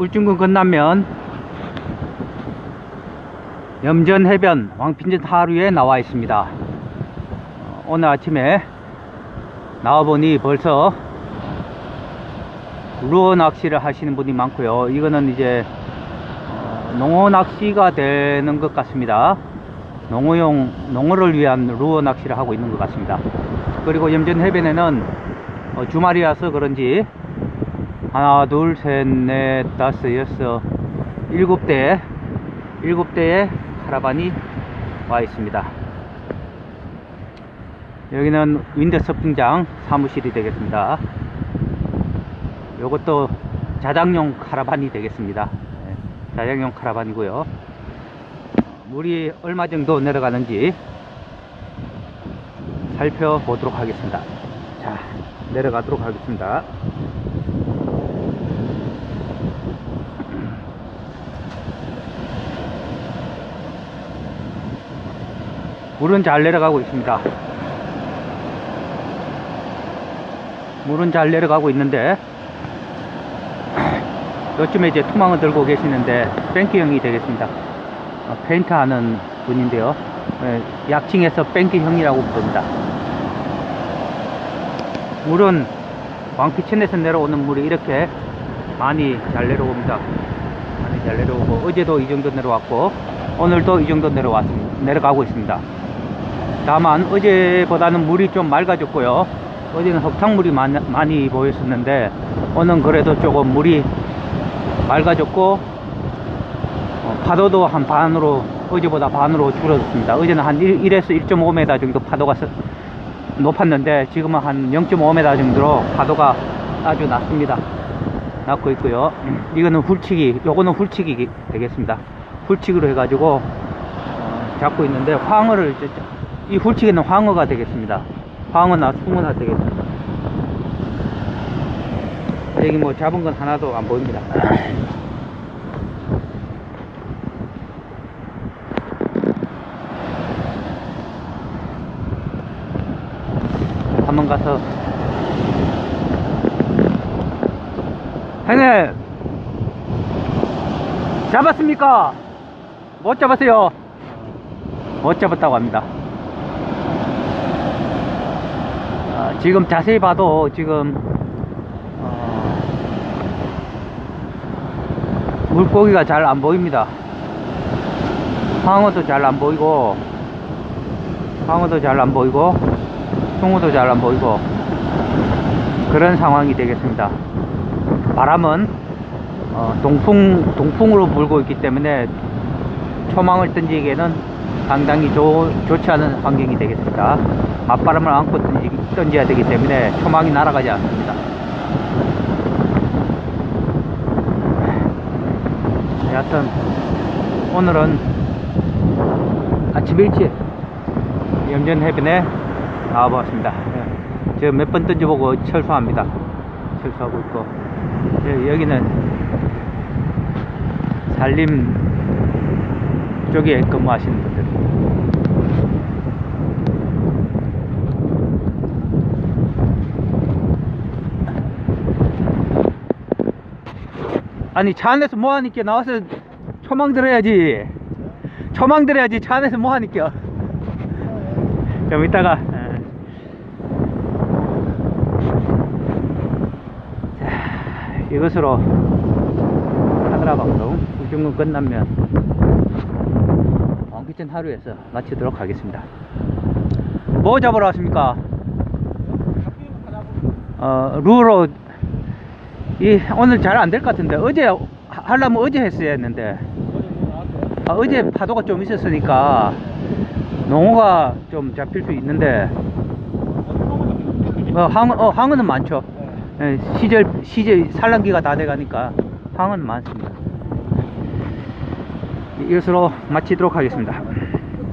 울진군 건남면 염전 해변 왕핀전 하루에 나와 있습니다. 어, 오늘 아침에 나와보니 벌써 루어 낚시를 하시는 분이 많고요. 이거는 이제 어, 농어 낚시가 되는 것 같습니다. 농어용 농어를 위한 루어 낚시를 하고 있는 것 같습니다. 그리고 염전 해변에는 어, 주말이라서 그런지 하나, 둘, 셋, 넷, 다섯, 여섯, 일곱 대, 일곱 대의 카라반이 와 있습니다. 여기는 윈드 서핑장 사무실이 되겠습니다. 요것도 자장용 카라반이 되겠습니다. 네, 자장용 카라반이고요. 물이 얼마 정도 내려가는지 살펴보도록 하겠습니다. 자, 내려가도록 하겠습니다. 물은 잘 내려가고 있습니다. 물은 잘 내려가고 있는데 요즘에 이제 투망을 들고 계시는데 뱅키 형이 되겠습니다. 어, 페인트 하는 분인데요. 예, 약칭해서 뱅키 형이라고 부릅니다. 물은 왕피천에서 내려오는 물이 이렇게 많이 잘 내려옵니다. 많이 잘 내려오고 어제도 이 정도 내려왔고 오늘도 이 정도 내려왔 내려가고 있습니다. 다만 어제보다는 물이 좀 맑아졌고요. 어제는 흙탕물이 많이, 보였었는데 오늘 그래도 조금 물이 맑아졌고 어, 파도도 한 반으로 어제보다 반으로 줄어들었습니다. 어제는 한 1, 1에서 1.5m 정도 파도가 서- 높았는데 지금은 한 0.5m 정도로 파도가 아주 낮습니다. 낮고 있고요. 이거는 훌치기, 요거는 훌치기 되겠습니다. 훌치기로 해가지고 어, 잡고 있는데 황어를 이 훌치기는 황어가 되겠습니다. 황어나 숭어나 되겠습니다. 여기 뭐 잡은 건 하나도 안 보입니다. 한번 가서 형님 잡았습니까? 못 잡았어요. 못 잡았다고 합니다. 아, 지금 자세히 봐도 지금 어, 물고기가 잘 안 보입니다. 황어도 잘 안 보이고 황어도 잘 안 보이고 숭어도 잘 안 보이고 그런 상황이 되겠습니다. 바람은 어, 동풍 동풍으로 불고 있기 때문에 초망을 던지기에는 상당히 좋, 좋지 않은 환경이 되겠습니다. 맞바람을 안고 던지, 던져야 되기 때문에 초망이 날아가지 않습니다. 여하튼 오늘은 아침 일찍 염전 해변에 나와보았습니다. 제가 몇 번 던져보고 철수합니다. 철수하고 있고 여- 여기는 산림 쪽에 근무하시는 분들. 아니 차 안에서 뭐하니까 나와서 초망 들어야지 초망 들어야지 차 안에서 뭐하니까 좀 이따가 예. 자, 이것으로 카드라 방송 우중군 끝나면 왕피천 하루에서 마치도록 하겠습니다. 뭐 잡으러 왔습니까? 어, 루어로 이 오늘 잘 안 될 것 같은데 어제 하- 하려면 어제 했어야 했는데. 아, 어제 파도가 좀 있었으니까 농어가 좀 잡힐 수 있는데. 어, 항어, 어, 항어는 많죠. 예, 시절 시절 산란기가 다 돼가니까 항어는 많습니다. 이것으로 마치도록 하겠습니다